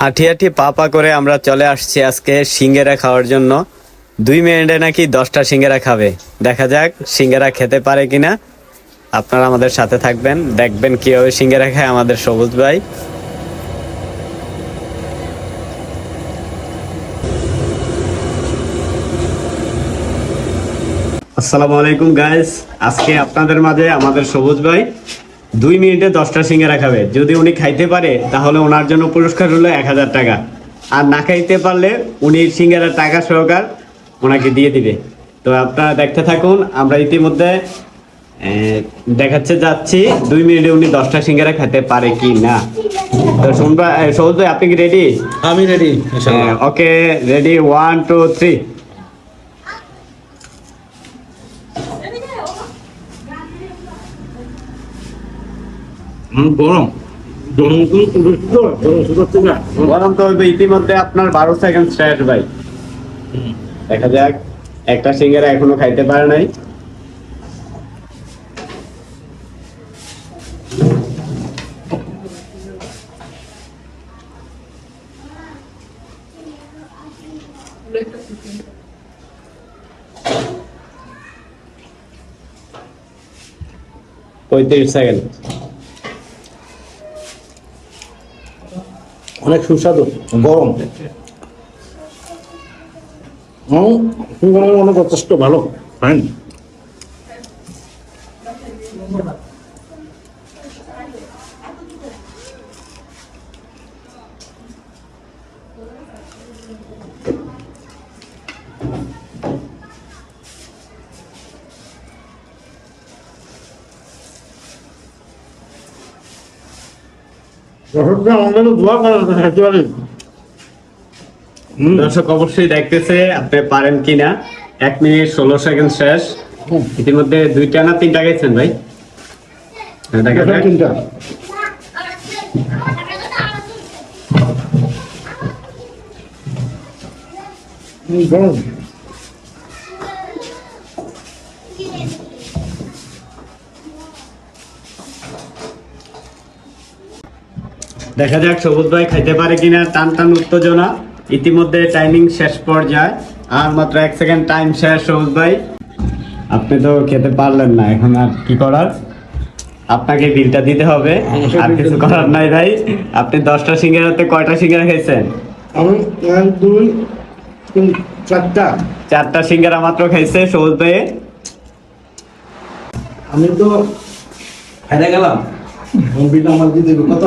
হাঁটি হাঁটি পা পা করে আমরা চলে আসছি আজকে সিঙ্গেরা খাওয়ার জন্য। দুই মিনিটে নাকি দশটা সিঙ্গেরা খাবে। দেখা যাক সিঙ্গেরা খেতে পারে কিনা। আপনারা আমাদের সাথে থাকবেন, দেখবেন কীভাবে সিঙ্গেরা খায় আমাদের সবুজ ভাই। আসসালামু আলাইকুম গাইস আজকে আপনাদের মাঝে আমাদের সবুজ ভাই। দুই মিনিটে দশটা সিঙ্গারা খাবে। যদি উনি খাইতে পারে তাহলে ওনার জন্য পুরস্কার হলো এক হাজার টাকা। আর না খাইতে পারলে উনি সিঙ্গারার টাকা সহকার ওনাকে দিয়ে দিবে। তো আপনারা দেখতে থাকুন আমরা ইতিমধ্যে দেখাচ্ছে যাচ্ছি দুই মিনিটে উনি দশটা সিঙ্গারা খেতে পারে কি না। তো শুনবা সবুজ ভাই আপনি কি রেডি আমি ready okay ready one two three গরম। গরম তো হইবে ইতিমধ্যে আপনার বারো সেকেন্ড স্টার্ট ভাই। দেখা যাক একটা সিঙ্গারা এখনও খাইতে পারে নাই। পঁয়ত্রিশ সেকেন্ড অনেক সুস্বাদু গরম। অনেক যথেষ্ট ভালো ফাইন দর্শকরা আমাদের দোয়া করে খেতে পারি দর্শক অবশ্যই দেখতেছে আপনি পারেন কিনা? এক মিনিট ষোলো সেকেন্ড শেষ। ইতিমধ্যে দুইটা না তিনটা গেছেন ভাই? হ্যাঁ। তিনটা। দেখা যাক সবুজ ভাই খাইতে পারে কিনা। টান টান উত্তেজনা। ইতিমধ্যে টাইমিং শেষ পর্যায়ে। আর মাত্র এক সেকেন্ড টাইম শেষ সবুজ ভাই। আপনি তো খেতে পারলেন না এখন আর কি করার? আপনাকে বিলটা দিতে হবে। আর কিছু করার নাই ভাই। আপনি দশটা সিঙ্গারাতে কয়টা সিঙ্গারা খেয়েছেন আমি এক দুই তিন চারটা। চারটা সিঙ্গারা মাত্র খাইছে সবুজ ভাই। আমি তো হেরে গেলাম। বিল আমার কত?